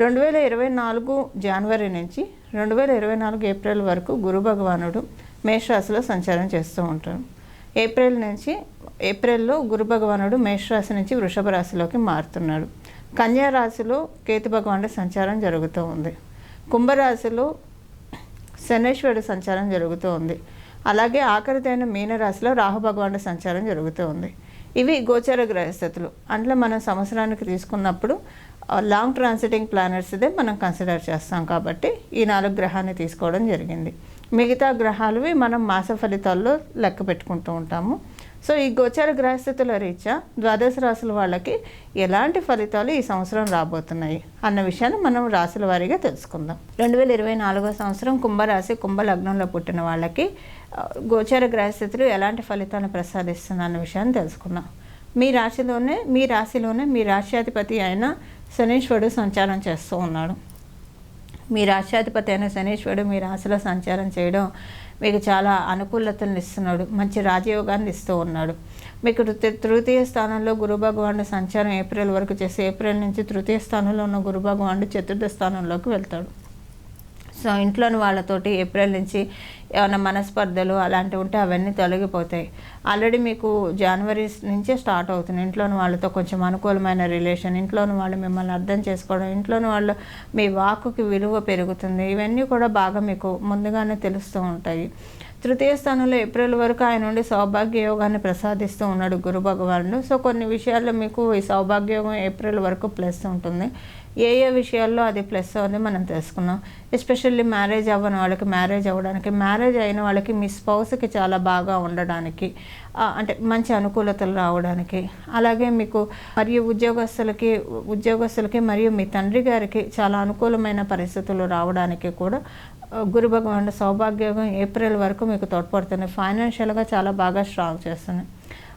రెండు వేల ఇరవై నాలుగు జనవరి నుంచి రెండు వేల ఇరవై నాలుగు ఏప్రిల్ వరకు గురు భగవానుడు మేషరాశిలో సంచారం చేస్తూ ఉంటాడు ఏప్రిల్ నుంచి ఏప్రిల్లో గురు భగవానుడు మేషరాశి నుంచి వృషభ రాశిలోకి మారుతున్నాడు. కన్యా రాశిలో కేతు భగవానుడి సంచారం జరుగుతూ ఉంది. కుంభరాశిలో శనేశ్వరుడు సంచారం జరుగుతూ ఉంది. అలాగే ఆఖరిదైన మీనరాశిలో రాహు భగవానుడి సంచారం జరుగుతూ ఉంది. ఇవి గోచర గ్రహస్థితులు. అందులో మనం సంవత్సరానికి తీసుకున్నప్పుడు లాంగ్ ట్రాన్సిటింగ్ ప్లానెట్స్ ఇదే మనం కన్సిడర్ చేస్తాం కాబట్టి ఈ నాలుగు గ్రహాన్ని తీసుకోవడం జరిగింది. మిగతా గ్రహాలవి మనం మాస ఫలితాల్లో లెక్క పెట్టుకుంటూ ఉంటాము. సో ఈ గోచర గ్రహస్థితుల రీత్యా ద్వాదశ రాశుల వాళ్ళకి ఎలాంటి ఫలితాలు ఈ సంవత్సరం రాబోతున్నాయి అన్న విషయాన్ని మనం రాశుల వారీగా తెలుసుకుందాం. రెండు వేల ఇరవై నాలుగో సంవత్సరం కుంభరాశి కుంభ లగ్నంలో పుట్టిన వాళ్ళకి గోచార గోచర గ్రహస్థితులు ఎలాంటి ఫలితాలను ప్రసాదిస్తుంది అన్న విషయాన్ని తెలుసుకుందాం. మీ రాశిలోనే మీ రాశిలోనే మీ రాశ్యాధిపతి అయిన శనీశ్వరుడు సంచారం చేస్తూ ఉన్నాడు. మీ రాష్ట్రాధిపతి అయిన శనీశ్వరుడు మీ రాశిలో సంచారం చేయడం మీకు చాలా అనుకూలతలను ఇస్తున్నాడు మంచి రాజయోగాన్ని ఇస్తూ ఉన్నాడు. మీకు తృతీయ స్థానంలో గురు భగవానుడు సంచారం ఏప్రిల్ వరకు చేసి ఏప్రిల్ నుంచి తృతీయ స్థానంలో ఉన్న గురు భగవానుడు చతుర్థ స్థానంలోకి వెళ్తాడు. ఇంట్లోని వాళ్ళతోటి ఏప్రిల్ నుంచి ఏమైనా మనస్పర్ధలు అలాంటివి ఉంటే అవన్నీ తొలగిపోతాయి. ఆల్రెడీ మీకు జనవరి నుంచే స్టార్ట్ అవుతుంది. ఇంట్లోని వాళ్ళతో కొంచెం అనుకూలమైన రిలేషన్ ఇంట్లోని వాళ్ళు మిమ్మల్ని అర్థం చేసుకోవడం ఇంట్లోని వాళ్ళు మీ వాక్కుకి విలువ పెరుగుతుంది. ఇవన్నీ కూడా బాగా మీకు ముందుగానే తెలుస్తూ ఉంటాయి. తృతీయ స్థానంలో ఏప్రిల్ వరకు ఆయన నుండి సౌభాగ్య యోగాన్ని ప్రసాదిస్తూ ఉన్నాడు గురు భగవానుడు. సో కొన్ని విషయాల్లో మీకు ఈ సౌభాగ్య యోగం ఏప్రిల్ వరకు ప్లస్ ఉంటుంది. ఏ ఏ విషయాల్లో అది ప్లస్ అని మనం తెలుసుకున్నాం ఎస్పెషల్లీ మ్యారేజ్ అవ్వని వాళ్ళకి మ్యారేజ్ అవ్వడానికి మ్యారేజ్ అయిన వాళ్ళకి మీ స్పౌస్కి చాలా బాగా ఉండడానికి అంటే మంచి అనుకూలతలు రావడానికి అలాగే మీకు మరియు ఉద్యోగస్తులకి ఉద్యోగస్తులకి మరియు మీ తండ్రి గారికి చాలా అనుకూలమైన పరిస్థితులు రావడానికి కూడా గురు భగవాన్ సౌభాగ్యోగం ఏప్రిల్ వరకు మీకు తోడ్పడుతుంది. ఫైనాన్షియల్గా చాలా బాగా స్ట్రాంగ్ చేస్తుంది.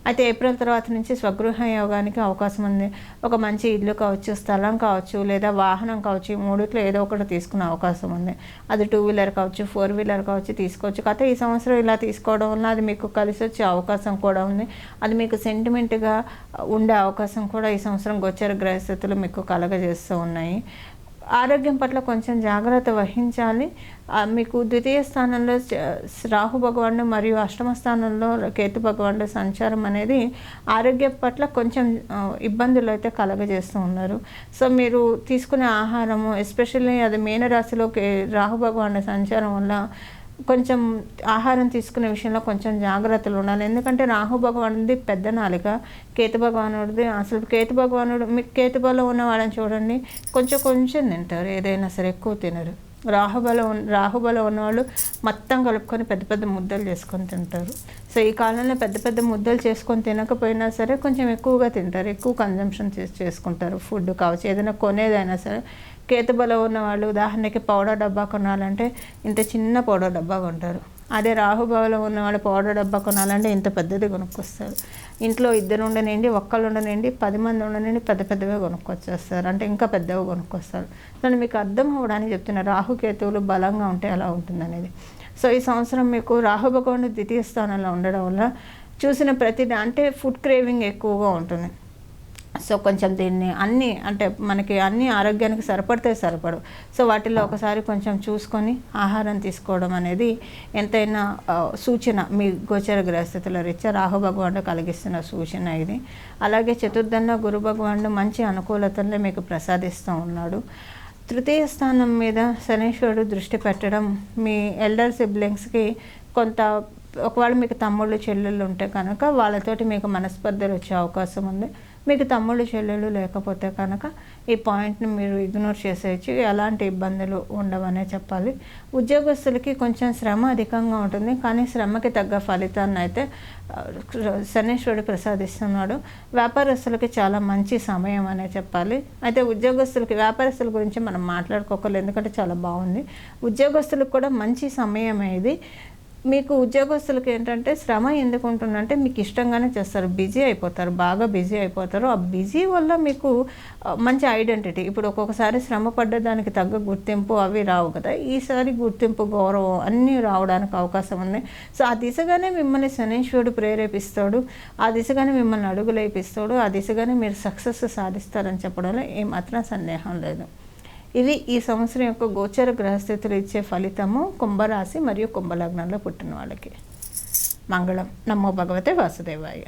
అయితే ఏప్రిల్ తర్వాత నుంచి స్వగృహ యోగానికి అవకాశం ఉంది. ఒక మంచి ఇల్లు కావచ్చు స్థలం కావచ్చు లేదా వాహనం కావచ్చు ఈ మూడిట్లో ఏదో ఒకటి తీసుకునే అవకాశం ఉంది. అది టూ వీలర్ కావచ్చు ఫోర్ వీలర్ కావచ్చు తీసుకోవచ్చు. కాకపోతే ఈ సంవత్సరం ఇలా తీసుకోవడం వల్ల అది మీకు కలిసి వచ్చే అవకాశం కూడా ఉంది. అది మీకు సెంటిమెంట్గా ఉండే అవకాశం కూడా ఈ సంవత్సరం గోచర గ్రహస్థితులు మీకు కలగజేస్తూ ఉన్నాయి. ఆరోగ్యం పట్ల కొంచెం జాగ్రత్త వహించాలి. మీకు ద్వితీయ స్థానంలో రాహు భగవానుడు మరియు అష్టమ స్థానంలో కేతు భగవానుడు సంచారం అనేది ఆరోగ్యం పట్ల కొంచెం ఇబ్బందులు అయితే కలగజేస్తూ ఉన్నారు. సో మీరు తీసుకునే ఆహారము ఎస్పెషల్లీ అది మీనరాశిలో కే- రాహు భగవానుడు సంచారం వల్ల కొంచెం ఆహారం తీసుకునే విషయంలో కొంచెం జాగ్రత్తలు ఉండాలి. ఎందుకంటే రాహు భగవానుడిది పెద్ద నాలుక. కేతు భగవానుడిది అసలు కేతు భగవానుడు మీకు కేతుబలో ఉన్న వాళ్ళని చూడండి. కొంచెం కొంచెం తింటారు. ఏదైనా సరే ఎక్కువ తినరు. రాహుబలం ఉన్న- రాహుబలం ఉన్నవాళ్ళు మొత్తం కలుపుకొని పెద్ద పెద్ద ముద్దలు చేసుకొని తింటారు. సో ఈ కాలంలో పెద్ద పెద్ద ముద్దలు చేసుకొని తినకపోయినా సరే కొంచెం ఎక్కువగా తింటారు. ఎక్కువ కన్జంప్షన్ చేసి చేసుకుంటారు ఫుడ్ కావచ్చు. ఏదైనా కొనేదైనా సరే కేతుబలం ఉన్నవాళ్ళు ఉదాహరణకి పౌడర్ డబ్బా కొనాలంటే ఇంత చిన్న పౌడర్ డబ్బా కొంటారు. అదే రాహుబలం ఉన్న వాళ్ళు పౌడర్ డబ్బా కొనాలంటే ఇంత పెద్దది కొనుక్కొస్తారు. ఇంట్లో ఇద్దరు ఉండనండి ఒక్కళ్ళు ఉండనండి పది మంది ఉండనండి పెద్ద పెద్దవే కొనుక్కొచ్చేస్తారు. అంటే ఇంకా పెద్దవి కొనుక్కొస్తారు. దాన్ని మీకు అర్థం అవ్వడానికి చెప్తున్నారు రాహుకేతువులు బలంగా ఉంటే ఎలా ఉంటుందనేది. సో ఈ సంవత్సరం మీకు రాహుభగవానుడు ద్వితీయ స్థానంలో ఉండడం వల్ల చూసిన ప్రతి అంటే ఫుడ్ క్రేవింగ్ ఎక్కువగా ఉంటుంది. సో కొంచెం దీన్ని అన్నీ అంటే మనకి అన్ని ఆరోగ్యానికి సరిపడితే సరిపడవు. సో వాటిల్లో ఒకసారి కొంచెం చూసుకొని ఆహారం తీసుకోవడం అనేది ఎంతైనా సూచన మీ గోచర గ్రహస్థితుల రీత్యా రాహు భగవానుడు కలిగిస్తున్న సూచన ఇది. అలాగే చతుర్థంలో గురు భగవానుడు మంచి అనుకూలతల్ని మీకు ప్రసాదిస్తూ ఉన్నాడు. తృతీయ స్థానం మీద శనీశ్వరుడు దృష్టి పెట్టడం మీ ఎల్డర్ సిబ్లింగ్స్కి కొంత ఒకవేళ మీకు తమ్ముళ్ళు చెల్లెళ్ళు ఉంటే కనుక వాళ్ళతోటి మీకు మనస్పర్ధలు వచ్చే అవకాశం ఉంది. మీకు తమ్ముళ్ళు చెల్లెలు లేకపోతే కనుక ఈ పాయింట్ని మీరు ఇగ్నోర్ చేసేయచ్చు. ఎలాంటి ఇబ్బందులు ఉండవనే చెప్పాలి. ఉద్యోగస్తులకి కొంచెం శ్రమ అధికంగా ఉంటుంది. కానీ శ్రమకి తగ్గ ఫలితాన్ని అయితే శనీశ్వరుడు శనేశ్వరుడు ప్రసాదిస్తున్నాడు. వ్యాపారస్తులకి చాలా మంచి సమయం అనే చెప్పాలి. అయితే ఉద్యోగస్తులకి వ్యాపారస్తుల గురించి మనం మాట్లాడుకోకలేదు ఎందుకంటే చాలా బాగుంది. ఉద్యోగస్తులకు కూడా మంచి సమయం ఇది. మీకు ఉద్యోగస్తులకు ఏంటంటే శ్రమ ఎందుకు ఉంటుందంటే మీకు ఇష్టంగానే చేస్తారు. బిజీ అయిపోతారు. బాగా బిజీ అయిపోతారు. ఆ బిజీ వల్ల మీకు మంచి ఐడెంటిటీ. ఇప్పుడు ఒక్కొక్కసారి శ్రమ పడ్డ దానికి తగ్గ గుర్తింపు అవి రావు కదా. ఈసారి గుర్తింపు గౌరవం అన్నీ రావడానికి అవకాశం ఉంది. సో ఆ దిశగానే మిమ్మల్ని శనీశ్వరుడు ప్రేరేపిస్తాడు. ఆ దిశగానే మిమ్మల్ని అడుగులేపిస్తాడు. ఆ దిశగానే మీరు సక్సెస్ సాధిస్తారని చెప్పడంలో ఏమాత్రం సందేహం లేదు. ఇవి ఈ సంవత్సరం యొక్క గోచర గ్రహస్థితులు ఇచ్చే ఫలితము కుంభరాశి మరియు కుంభలగ్నంలో పుట్టిన వాళ్ళకి. మంగళం. నమో భగవతే వాసుదేవాయ.